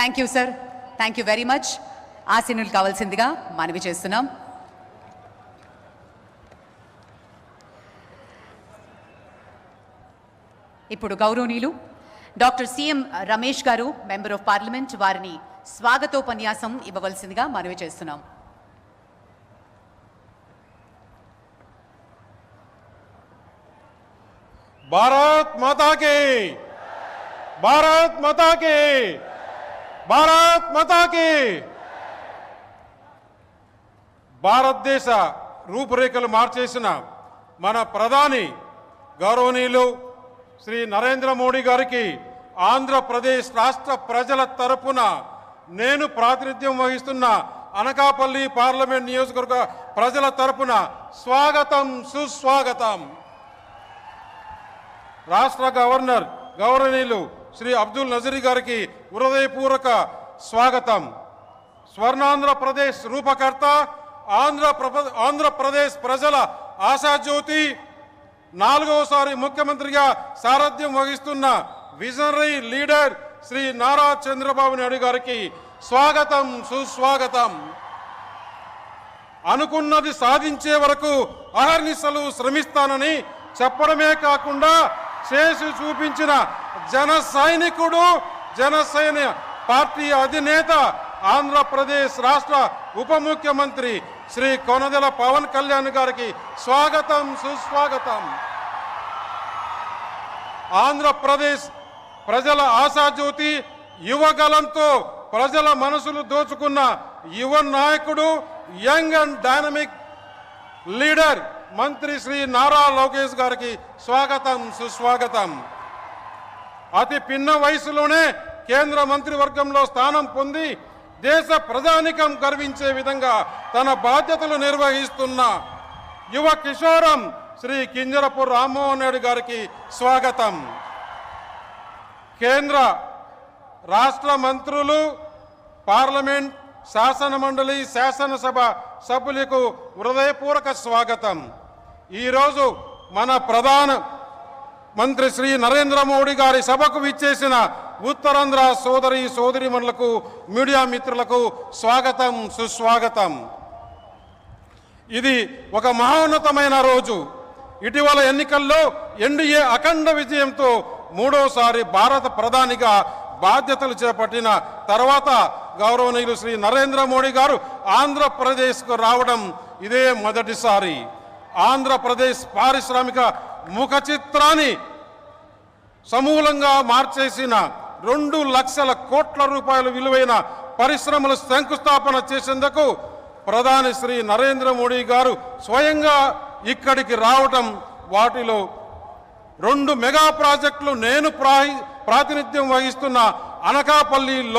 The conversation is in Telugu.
Thank you sir thank you very much ఆశీనులు కావాల్సిందిగా మనవి చేస్తున్నాం. ఇప్పుడు గౌరవనీయులు డాక్టర్ సిఎం రమేష్ గారు మెంబర్ ఆఫ్ పార్లమెంట్ వారిని స్వాగతోపన్యాసం ఇవ్వవలసిందిగా మనవి చేస్తున్నాం. భారత్ మాతాకి! భారత్ మాతాకి! భారత్ మతాకి. భారతదేశ రూపురేఖలు మార్చేసిన మన ప్రధాని గౌరవనీయులు శ్రీ నరేంద్ర మోడీ గారికి ఆంధ్రప్రదేశ్ రాష్ట్ర ప్రజల తరపున నేను ప్రాతినిధ్యం వహిస్తున్న అనకాపల్లి పార్లమెంట్ నియోజకవర్గ ప్రజల తరపున స్వాగతం సుస్వాగతం. రాష్ట్ర గవర్నర్ గౌరవనీయులు శ్రీ అబ్దుల్ నజరీ గారికి హృదయపూర్వక స్వాగతం. స్వర్ణాంధ్రప్రదేశ్ రూపకర్త ఆంధ్ర ఆంధ్రప్రదేశ్ ప్రజల ఆశాజ్యోతి నాలుగవసారి ముఖ్యమంత్రిగా సారథ్యం వహిస్తున్న విజనరీ లీడర్ శ్రీ నారా చంద్రబాబు నాయుడు గారికి స్వాగతం సుస్వాగతం. అనుకున్నది సాధించే వరకు అహర్నిశలు శ్రమిస్తానని చెప్పడమే కాకుండా చేసి చూపించిన జన సైనికుడు జనసేన పార్టీ అధినేత ఆంధ్రప్రదేశ్ రాష్ట్ర ఉప ముఖ్యమంత్రి శ్రీ కొనదెల పవన్ కళ్యాణ్ గారికి స్వాగతం సుస్వాగతం. ఆంధ్రప్రదేశ్ ప్రజల ఆశాజ్యోతి యువగలంతో ప్రజల మనసులు దోచుకున్న యువ నాయకుడు యంగ్ అండ్ డైనమిక్ లీడర్ మంత్రి శ్రీ నారా లోకేష్ గారికి స్వాగతం సుస్వాగతం. అతి పిన్న వయసులోనే కేంద్ర మంత్రివర్గంలో స్థానం పొంది దేశ ప్రజానికం గర్వించే విధంగా తన బాధ్యతలు నిర్వహిస్తున్న యువ కిషోరం శ్రీ కింజరపు రామ్మోహన్ నాయుడు గారికి స్వాగతం. కేంద్ర రాష్ట్ర మంత్రులు పార్లమెంట్ శాసన మండలి శాసనసభ సభ్యులకు హృదయపూర్వక స్వాగతం. ఈరోజు మన ప్రధాన మంత్రి శ్రీ నరేంద్ర మోడీ గారి సభకు విచ్చేసిన ఉత్తరాంధ్ర సోదరి సోదరిమణులకు మీడియా మిత్రులకు స్వాగతం సుస్వాగతం. ఇది ఒక మహోన్నతమైన రోజు. ఇటీవల ఎన్నికల్లో ఎన్డీఏ అఖండ విజయంతో మూడోసారి భారత ప్రధానిగా బాధ్యతలు చేపట్టిన తర్వాత గౌరవనీయులు శ్రీ నరేంద్ర మోడీ గారు ఆంధ్రప్రదేశ్కు రావడం ఇదే మొదటిసారి. ఆంధ్రప్రదేశ్ పారిశ్రామిక ముఖ చిత్రాన్ని సమూలంగా మార్చేసిన రెండు లక్షల కోట్ల రూపాయల విలువైన పరిశ్రమలు శంకుస్థాపన చేసేందుకు ప్రధాని శ్రీ నరేంద్ర మోడీ గారు స్వయంగా ఇక్కడికి రావటం వాటిలో రెండు మెగా ప్రాజెక్టులు నేను ప్రా ప్రాతినిధ్యం వహిస్తున్న అనకాపల్లి